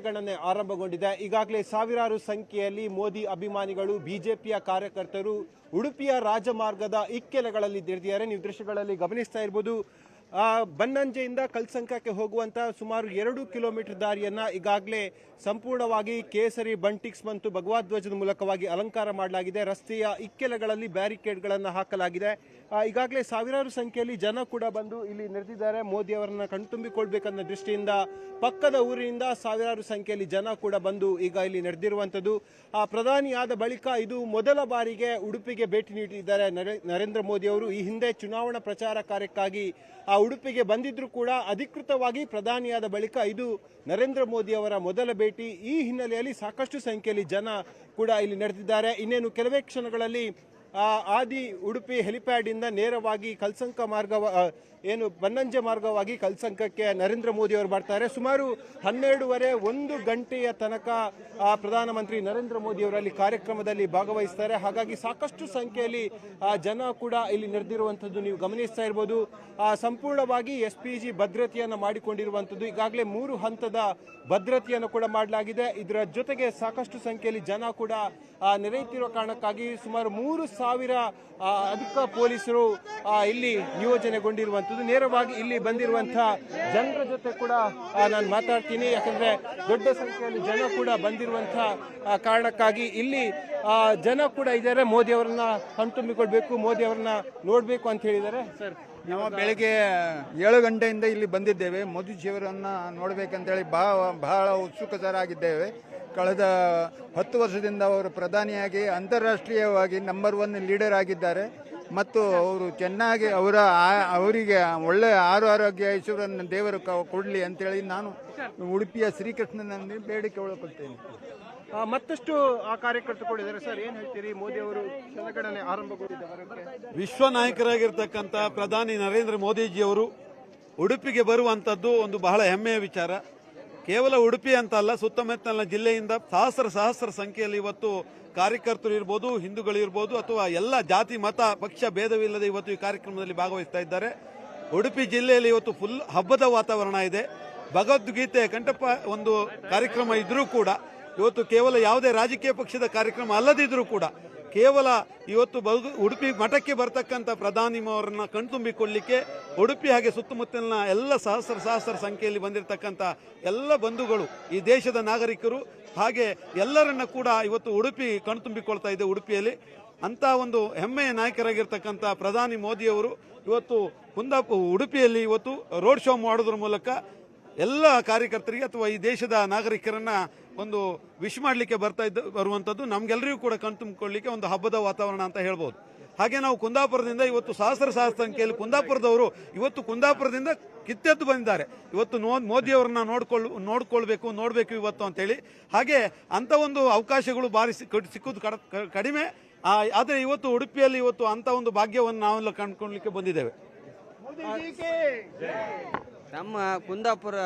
ಗಣನೆ ಆರಂಭಗೊಂಡಿದೆ. ಈಗಾಗಲೇ ಸಾವಿರಾರು ಸಂಖ್ಯೆಯಲ್ಲಿ ಮೋದಿ ಅಭಿಮಾನಿಗಳು, ಬಿಜೆಪಿಯ ಕಾರ್ಯಕರ್ತರು, ಉಡುಪಿಯ ರಾಜಮಾರ್ಗದ ಇಕ್ಕೆಲೆಗಳಲ್ಲಿ ದಿಡಿದಿದ್ದಾರೆ ನೀವು ದೃಶ್ಯಗಳಲ್ಲಿ ಗಮನಿಸ್ತಾ ಇರ್ಬೋದು ಬನ್ನಂಜೆಯಿಂದ ಕಲ್ಸಂಕಕ್ಕೆ ಹೋಗುವಂತ ಸುಮಾರು ಎರಡು ಕಿಲೋಮೀಟರ್ ದಾರಿಯನ್ನ ಈಗಾಗಲೇ ಸಂಪೂರ್ಣವಾಗಿ ಕೇಸರಿ ಬಂಟಿಕ್ಸ್ ಮತ್ತು ಭಗವದ್ವಜದ ಮೂಲಕವಾಗಿ ಅಲಂಕಾರ ಮಾಡಲಾಗಿದೆ. ರಸ್ತೆಯ ಇಕ್ಕೆಲೆಗಳಲ್ಲಿ ಬ್ಯಾರಿಕೇಡ್ಗಳನ್ನು ಹಾಕಲಾಗಿದೆ. ಈಗಾಗಲೇ ಸಾವಿರಾರು ಸಂಖ್ಯೆಯಲ್ಲಿ ಜನ ಕೂಡ ಬಂದು ಇಲ್ಲಿ ನೆರೆದಿದ್ದಾರೆ. ಮೋದಿ ಅವರನ್ನು ಕಣ್ತುಂಬಿಕೊಳ್ಬೇಕನ್ನೋ ದೃಷ್ಟಿಯಿಂದ ಪಕ್ಕದ ಊರಿನಿಂದ ಸಾವಿರಾರು ಸಂಖ್ಯೆಯಲ್ಲಿ ಜನ ಕೂಡ ಬಂದು ಈಗ ಇಲ್ಲಿ ನಡೆದಿರುವಂಥದ್ದು ಆ, ಪ್ರಧಾನಿಯಾದ ಬಳಿಕ ಇದು ಮೊದಲ ಬಾರಿಗೆ ಉಡುಪಿಗೆ ಭೇಟಿ ನೀಡಿದ್ದಾರೆ ನರೆ- ನರೇಂದ್ರ ಮೋದಿ ಅವರು. ಈ ಹಿಂದೆ ಚುನಾವಣಾ ಪ್ರಚಾರ ಕಾರ್ಯಕ್ಕಾಗಿ ಆ ಉಡುಪಿಗೆ ಬಂದಿದ್ದರೂ ಕೂಡ ಅಧಿಕೃತವಾಗಿ ಪ್ರಧಾನಿಯಾದ ಬಳಿಕ ಇದು ನರೇಂದ್ರ ಮೋದಿ ಅವರ ಮೊದಲ ಭೇಟಿ. ಈ ಹಿನ್ನೆಲೆಯಲ್ಲಿ ಸಾಕಷ್ಟು ಸಂಖ್ಯೆಯಲ್ಲಿ ಜನ ಕೂಡ ಇಲ್ಲಿ ನಡೆದಿದ್ದಾರೆ. ಇನ್ನೇನು ಕೆಲವೇ ಕ್ಷಣಗಳಲ್ಲಿ ಆದಿ ಉಡುಪಿ ಹೆಲಿಪ್ಯಾಡ್ ಇಂದ ನೇರವಾಗಿ ಕಲ್ಸಂಕ ಮಾರ್ಗ ಏನು ಬನ್ನಂಜೆ ಮಾರ್ಗವಾಗಿ ಕಲ್ಸಂಕಕ್ಕೆ ನರೇಂದ್ರ ಮೋದಿ ಅವರು ಬರ್ತಾರೆ. ಸುಮಾರು ಹನ್ನೆರಡೂವರೆ ಒಂದು ಗಂಟೆಯ ತನಕ ಪ್ರಧಾನಮಂತ್ರಿ ನರೇಂದ್ರ ಮೋದಿ ಅವರಲ್ಲಿ ಕಾರ್ಯಕ್ರಮದಲ್ಲಿ ಭಾಗವಹಿಸ್ತಾರೆ. ಹಾಗಾಗಿ ಸಾಕಷ್ಟು ಸಂಖ್ಯೆಯಲ್ಲಿ ಜನ ಕೂಡ ಇಲ್ಲಿ ನಡೆದಿರುವಂಥದ್ದು ನೀವು ಗಮನಿಸ್ತಾ ಇರ್ಬೋದು. ಸಂಪೂರ್ಣವಾಗಿ ಎಸ್ ಪಿ ಜಿ ಭದ್ರತೆಯನ್ನು ಮಾಡಿಕೊಂಡಿರುವಂಥದ್ದು. ಈಗಾಗಲೇ ಮೂರು ಹಂತದ ಭದ್ರತೆಯನ್ನು ಕೂಡ ಮಾಡಲಾಗಿದೆ. ಇದರ ಜೊತೆಗೆ ಸಾಕಷ್ಟು ಸಂಖ್ಯೆಯಲ್ಲಿ ಜನ ಕೂಡ ನೆರೆಯುತ್ತಿರುವ ಕಾರಣಕ್ಕಾಗಿ ಸುಮಾರು ಮೂರು ಸಾವಿರ ಅಧಿಕ ಪೊಲೀಸರು ಇಲ್ಲಿ ನಿಯೋಜನೆಗೊಂಡಿರುವಂಥದ್ದು. ನೇರವಾಗಿ ಇಲ್ಲಿ ಬಂದಿರುವಂಥ ಜನರ ಜೊತೆ ಕೂಡ ನಾನು ಮಾತಾಡ್ತೀನಿ. ಯಾಕಂದ್ರೆ ದೊಡ್ಡ ಸಂಖ್ಯೆಯಲ್ಲಿ ಜನ ಕೂಡ ಬಂದಿರುವಂಥ ಕಾರಣಕ್ಕಾಗಿ ಇಲ್ಲಿ ಜನ ಕೂಡ ಇದ್ದಾರೆ. ಮೋದಿ ಅವರನ್ನ ಕಣ್ತುಂಬಿಕೊಳ್ಬೇಕು ಮೋದಿ ಅವರನ್ನ ನೋಡಬೇಕು ಅಂತ ಹೇಳಿದ್ದಾರೆ. ಸರ್, ನಾವು ಬೆಳಿಗ್ಗೆ ಏಳು ಗಂಟೆಯಿಂದ ಇಲ್ಲಿ ಬಂದಿದ್ದೇವೆ. ಮೋದಿಜಿಯವರನ್ನ ನೋಡಬೇಕಂತೇಳಿ ಬಹಳ ಬಹಳ ಉತ್ಸುಕತರಾಗಿದ್ದೇವೆ ಕಳೆದ ಹತ್ತು ವರ್ಷದಿಂದ ಅವರು ಪ್ರಧಾನಿಯಾಗಿ ಅಂತಾರಾಷ್ಟ್ರೀಯವಾಗಿ ನಂಬರ್ ಒನ್ ಲೀಡರ್ ಆಗಿದ್ದಾರೆ. ಮತ್ತು ಅವರು ಚೆನ್ನಾಗಿ ಅವರ ಆ- ಅವರಿಗೆ ಒಳ್ಳೆ ಆರು ಆರೋಗ್ಯ ಐಶ್ವರ್ಯವನ್ನು ದೇವರು ಕೊಡಲಿ ಅಂತೇಳಿ ನಾನು ಉಡುಪಿಯ ಶ್ರೀಕೃಷ್ಣನಲ್ಲಿ ಬೇಡಿಕೆ ಒಳಪಡ್ತೇನೆ ಮತ್ತಷ್ಟು ಆ ಕಾರ್ಯಕರ್ತರು ಕೂಡ ಸರ್ ಏನು ಹೇಳ್ತೀರಿ? ಮೋದಿ ಅವರು ಜನಗಣನೆ ಆರಂಭಗೊಂಡಿದ್ದಾರೆ ವಿಶ್ವ ನಾಯಕರಾಗಿರ್ತಕ್ಕಂಥ ಪ್ರಧಾನಿ ನರೇಂದ್ರ ಮೋದಿಜಿಯವರು ಉಡುಪಿಗೆ ಬರುವಂಥದ್ದು ಒಂದು ಬಹಳ ಹೆಮ್ಮೆಯ ವಿಚಾರ. ಕೇವಲ ಉಡುಪಿ ಅಂತ ಅಲ್ಲ, ಸುತ್ತಮುತ್ತಲಿನ ಜಿಲ್ಲೆಯಿಂದ ಸಹಸ್ರ ಸಹಸ್ರ ಸಂಖ್ಯೆಯಲ್ಲಿ ಇವತ್ತು ಕಾರ್ಯಕರ್ತರು ಇರ್ಬೋದು ಹಿಂದೂಗಳಿರ್ಬೋದು ಅಥವಾ ಎಲ್ಲ ಜಾತಿ, ಮತ, ಪಕ್ಷ, ಭೇದವಿಲ್ಲದೆ ಇವತ್ತು ಈ ಕಾರ್ಯಕ್ರಮದಲ್ಲಿ ಭಾಗವಹಿಸ್ತಾ ಇದ್ದಾರೆ. ಉಡುಪಿ ಜಿಲ್ಲೆಯಲ್ಲಿ ಇವತ್ತು ಫುಲ್ ಹಬ್ಬದ ವಾತಾವರಣ ಇದೆ. ಭಗವದ್ಗೀತೆ, ಕಂಠಪ್ಪ ಒಂದು ಕಾರ್ಯಕ್ರಮ ಇದ್ರೂ ಕೂಡ, ಇವತ್ತು ಕೇವಲ ಯಾವುದೇ ರಾಜಕೀಯ ಪಕ್ಷದ ಕಾರ್ಯಕ್ರಮ ಅಲ್ಲದಿದ್ರೂ ಕೂಡ ಕೇವಲ ಇವತ್ತು ಉಡುಪಿ ಮಠಕ್ಕೆ ಬರ್ತಕ್ಕಂಥ ಪ್ರಧಾನಿ ಅವರನ್ನ ಕಣ್ತುಂಬಿಕೊಳ್ಳಿಕ್ಕೆ ಉಡುಪಿ ಹಾಗೆ ಸುತ್ತಮುತ್ತಲಿನ ಎಲ್ಲ ಸಹಸ್ರ ಸಹಸ್ರ ಸಂಖ್ಯೆಯಲ್ಲಿ ಬಂದಿರತಕ್ಕಂಥ ಎಲ್ಲ ಬಂಧುಗಳು ಈ ದೇಶದ ನಾಗರಿಕರು ಹಾಗೆ ಎಲ್ಲರನ್ನ ಕೂಡ ಇವತ್ತು ಉಡುಪಿ ಕಣ್ತುಂಬಿಕೊಳ್ತಾ ಇದೆ ಉಡುಪಿಯಲ್ಲಿ. ಅಂತ ಒಂದು ಹೆಮ್ಮೆಯ ನಾಯಕರಾಗಿರ್ತಕ್ಕಂಥ ಪ್ರಧಾನಿ ಮೋದಿಯವರು ಇವತ್ತು ಕುಂದಾಪು ಉಡುಪಿಯಲ್ಲಿ ಇವತ್ತು ರೋಡ್ ಶೋ ಮಾಡೋದ್ರ ಮೂಲಕ ಎಲ್ಲ ಕಾರ್ಯಕರ್ತರಿಗೆ ಅಥವಾ ಈ ದೇಶದ ನಾಗರಿಕರನ್ನ ಒಂದು ವಿಶ್ ಮಾಡಲಿಕ್ಕೆ ಬರ್ತಾ ಇದ್ದ ಬರುವಂಥದ್ದು ನಮಗೆಲ್ಲರಿಗೂ ಕೂಡ ಕಣ್ತುಂಬಿಕೊಳ್ಳಿಕ್ಕೆ ಒಂದು ಹಬ್ಬದ ವಾತಾವರಣ ಅಂತ ಹೇಳ್ಬೋದು. ಹಾಗೆ ನಾವು ಕುಂದಾಪುರದಿಂದ ಇವತ್ತು ಸಹಸ್ರ ಸಹಸ್ರ ಸಂಖ್ಯೆಯಲ್ಲಿ ಕುಂದಾಪುರದವರು ಇವತ್ತು ಕುಂದಾಪುರದಿಂದ ಕಿತ್ತೆದ್ದು ಬಂದಿದ್ದಾರೆ. ಇವತ್ತು ನೋ ಮೋದಿಯವ್ರನ್ನ ನೋಡ್ಕೊಳ್ ನೋಡ್ಕೊಳ್ಬೇಕು, ನೋಡಬೇಕು ಇವತ್ತು ಅಂತೇಳಿ. ಹಾಗೆ ಅಂಥ ಒಂದು ಅವಕಾಶಗಳು ಬಾರಿ ಸಿಕ್ಕೋದು ಸಿಕ್ಕುದು ಕಡ- ಕಡಿಮೆ. ಆದರೆ ಇವತ್ತು ಉಡುಪಿಯಲ್ಲಿ ಇವತ್ತು ಅಂಥ ಒಂದು ಭಾಗ್ಯವನ್ನು ನಾವೆಲ್ಲ ಕಂಡುಕೊಳ್ಳಲಿಕ್ಕೆ ಬಂದಿದ್ದೇವೆ. ನಮ್ಮ ಕುಂದಾಪುರ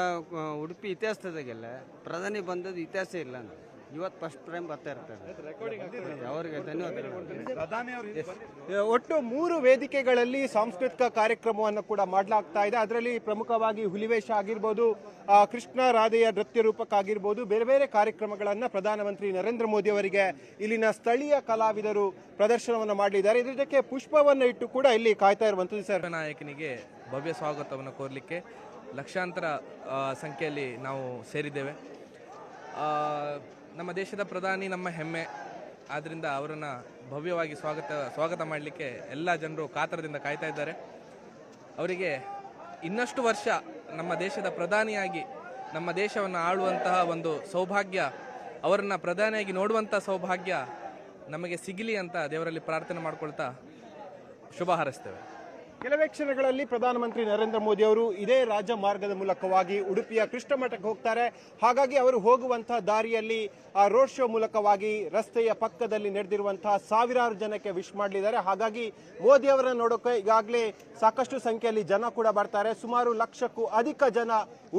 ಉಡುಪಿ ಇತಿಹಾಸದಾಗೆಲ್ಲ ಪ್ರಧಾನಿ ಬಂದದ್ದು ಇತಿಹಾಸ ಇಲ್ಲ ಇವತ್ತು ಫಸ್ಟ್ ಟೈಮ್ ಬರ್ತಾ ಇರ್ತಾರೆ ಅವರಿಗೆ ಧನ್ಯವಾದಗಳು. ಒಟ್ಟು ಮೂರು ವೇದಿಕೆಗಳಲ್ಲಿ ಸಾಂಸ್ಕೃತಿಕ ಕಾರ್ಯಕ್ರಮವನ್ನು ಕೂಡ ಮಾಡಲಾಗ್ತಾ ಇದೆ. ಅದರಲ್ಲಿ ಪ್ರಮುಖವಾಗಿ ಹುಲಿವೇಶ ಆಗಿರ್ಬೋದು ಕೃಷ್ಣ ರಾಧೆಯ ನೃತ್ಯ ರೂಪಕ ಆಗಿರ್ಬೋದು ಬೇರೆ ಬೇರೆ ಕಾರ್ಯಕ್ರಮಗಳನ್ನು ಪ್ರಧಾನಮಂತ್ರಿ ನರೇಂದ್ರ ಮೋದಿ ಅವರಿಗೆ ಇಲ್ಲಿನ ಸ್ಥಳೀಯ ಕಲಾವಿದರು ಪ್ರದರ್ಶನವನ್ನು ಮಾಡಲಿದ್ದಾರೆ ಇದ್ರ ಜೊತೆ ಪುಷ್ಪವನ್ನು ಇಟ್ಟು ಕೂಡ ಇಲ್ಲಿ ಕಾಯ್ತಾ ಇರುವಂಥದ್ದು ಸರ್. ನಾಯಕನಿಗೆ ಭವ್ಯ ಸ್ವಾಗತವನ್ನು ಕೋರಲಿಕ್ಕೆ ಲಕ್ಷಾಂತರ ಸಂಖ್ಯೆಯಲ್ಲಿ ನಾವು ಸೇರಿದ್ದೇವೆ. ಆ, ನಮ್ಮ ದೇಶದ ಪ್ರಧಾನಿ ನಮ್ಮ ಹೆಮ್ಮೆ. ಆದ್ದರಿಂದ ಅವರನ್ನು ಭವ್ಯವಾಗಿ ಸ್ವಾಗತ ಸ್ವಾಗತ ಮಾಡಲಿಕ್ಕೆ ಎಲ್ಲ ಜನರು ಕಾತರದಿಂದ ಕಾಯ್ತಾ ಇದ್ದಾರೆ. ಅವರಿಗೆ ಇನ್ನಷ್ಟು ವರ್ಷ ನಮ್ಮ ದೇಶದ ಪ್ರಧಾನಿಯಾಗಿ, ನಮ್ಮ ದೇಶವನ್ನು ಆಳುವಂತಹ ಒಂದು ಸೌಭಾಗ್ಯ, ಅವರನ್ನು ಪ್ರಧಾನಿಯಾಗಿ ನೋಡುವಂಥ ಸೌಭಾಗ್ಯ ನಮಗೆ ಸಿಗಲಿ ಅಂತ ದೇವರಲ್ಲಿ ಪ್ರಾರ್ಥನೆ ಮಾಡಿಕೊಳ್ತಾ ಶುಭ ಹಾರೈಸ್ತೇವೆ. ಕೆಲವೇ ಕ್ಷಣಗಳಲ್ಲಿ ಪ್ರಧಾನಮಂತ್ರಿ ನರೇಂದ್ರ ಮೋದಿ ಅವರು ಇದೇ ರಾಜಮಾರ್ಗದ ಮೂಲಕವಾಗಿ ಉಡುಪಿಯ ಕೃಷ್ಣ ಮಠಕ್ಕೆ ಹೋಗ್ತಾರೆ. ಹಾಗಾಗಿ ಅವರು ಹೋಗುವಂತಹ ದಾರಿಯಲ್ಲಿ ಆ ರೋಡ್ ಶೋ ಮೂಲಕವಾಗಿ ರಸ್ತೆಯ ಪಕ್ಕದಲ್ಲಿ ನಡೆದಿರುವಂತಹ ಸಾವಿರಾರು ಜನಕ್ಕೆ ವಿಶ್ ಮಾಡಲಿದ್ದಾರೆ. ಹಾಗಾಗಿ ಮೋದಿ ಅವರನ್ನ ನೋಡೋಕೆ ಈಗಾಗಲೇ ಸಾಕಷ್ಟು ಸಂಖ್ಯೆಯಲ್ಲಿ ಜನ ಕೂಡ ಬರ್ತಾರೆ. ಸುಮಾರು ಲಕ್ಷಕ್ಕೂ ಅಧಿಕ ಜನ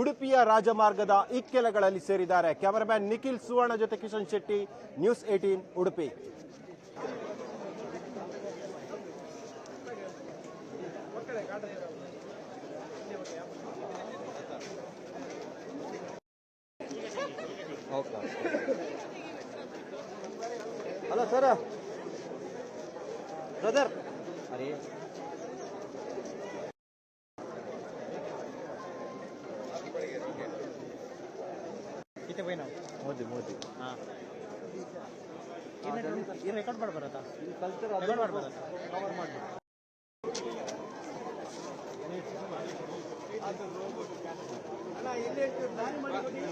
ಉಡುಪಿಯ ರಾಜಮಾರ್ಗದ ಇಕ್ಕೆಲಗಳಲ್ಲಿ ಸೇರಿದ್ದಾರೆ. ಕ್ಯಾಮರಾಮ್ಯಾನ್ ನಿಖಿಲ್ ಸುವರ್ಣ ಜೊತೆ Kishan Shetty, news eighteen Udupi. Hello sir. Brother. ಅರೇ Modi Modi. Record upload record ಮಾಡ್ಬಾರತ್ತ cover ಅಲ್ಲ ಇಲ್ಲಿ ದಾರಿ ಮಾಡಿಕೊಡಿ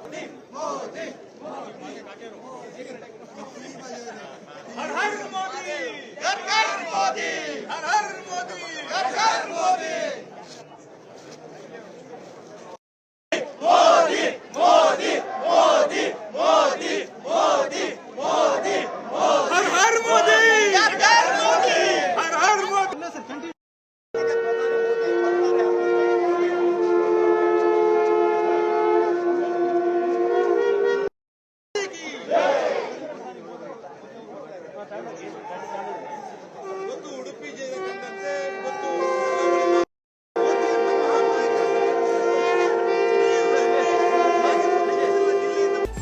Modi! Modi! हर हर मोदी हर हर मोदी हर हर मोदी हर हर मोदी।